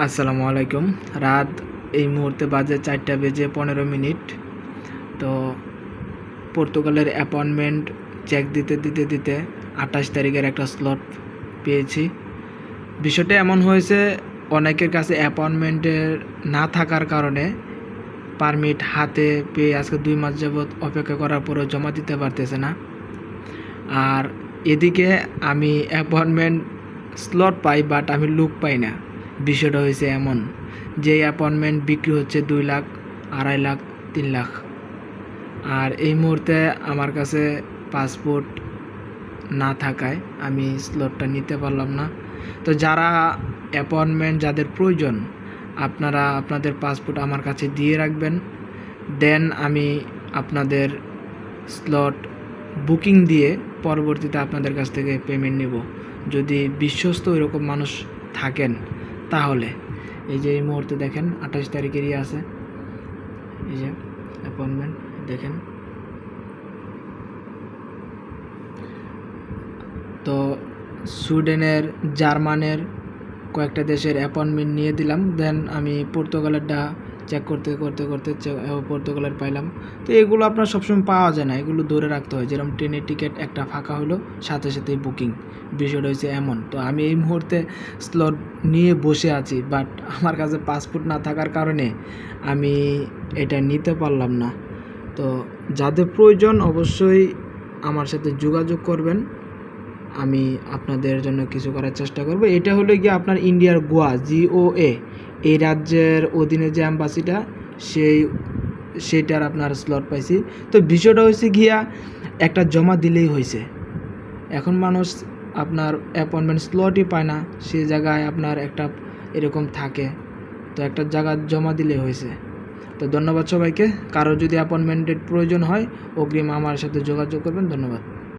আসসালামু আলাইকুম। রাত এই মুহূর্তে বাজে চারটা বেজে পনেরো মিনিট। তো পর্তুগালের অ্যাপয়েন্টমেন্ট চেক দিতে দিতে দিতে আঠাশ তারিখের একটা স্লট পেয়েছি। বিষয়টা এমন হয়েছে, অনেকের কাছে অ্যাপয়েন্টমেন্টের না থাকার কারণে পারমিট হাতে পেয়ে আজকে দুই মাস যাবৎ অপেক্ষা করার পরেও জমা দিতে পারতেছে না। আর এদিকে আমি অ্যাপয়েন্টমেন্ট স্লট পাই বাট আমি লুক পাই না। বিষয়টা হয়েছে এমন, যে অ্যাপয়েন্টমেন্ট বিক্রি হচ্ছে দুই লাখ, আড়াই লাখ, তিন লাখ। আর এই মুহূর্তে আমার কাছে পাসপোর্ট না থাকায় আমি স্লটটা নিতে পারলাম না। তো যারা অ্যাপয়েন্টমেন্ট যাদের প্রয়োজন, আপনারা আপনাদের পাসপোর্ট আমার কাছে দিয়ে রাখবেন। দেন আমি আপনাদের স্লট বুকিং দিয়ে পরবর্তীতে আপনাদের কাছ থেকে পেমেন্ট নেব। যদি বিশ্বস্ত এরকম মানুষ থাকেন তাহলে, এই যে এই মুহূর্তে দেখেন, আঠাশ তারিখেরই আছে। এই যে অ্যাপয়েন্টমেন্ট দেখেন। তো সুইডেনের, জার্মানের কয়েকটা দেশের অ্যাপয়েন্টমেন্ট নিয়ে দিলাম। দেন আমি পর্তুগালেরটা চেক করতে করতে করতে পর্তুগালের পাইলাম। তো এগুলো আপনার সবসময় পাওয়া যায় না, এগুলো ধরে রাখতে হয়। যেরকম ট্রেনের টিকিট একটা ফাঁকা হলো, সাথে সাথেই বুকিং বিষয়টা হয়েছে এমন। তো আমি এই মুহূর্তে স্লট নিয়ে বসে আছি বাট আমার কাছে পাসপোর্ট না থাকার কারণে আমি এটা নিতে পারলাম না। তো যাদের প্রয়োজন অবশ্যই আমার সাথে যোগাযোগ করবেন। আমি আপনাদের জন্য কিছু করার চেষ্টা করব। এটা হলো গিয়ে আপনার ইন্ডিয়ার গোয়া জিও এ এই রাজ্যের অধীনে যে অ্যাম্বাসিটা সেই, সেইটার আপনার স্লট পাইছি। তো বিষয়টা হয়েছে গিয়া, একটা জমা দিলেই হয়েছে এখন মানুষ আপনার অ্যাপয়েন্টমেন্ট স্লটই পায় না, সে জায়গায় আপনার একটা এরকম থাকে। তো একটা জায়গা জমা দিলে হয়েছে তো ধন্যবাদ সবাইকে। কারও যদি অ্যাপয়েন্টমেন্টের প্রয়োজন হয়, অগ্রিম আমার সাথে যোগাযোগ করবেন। ধন্যবাদ।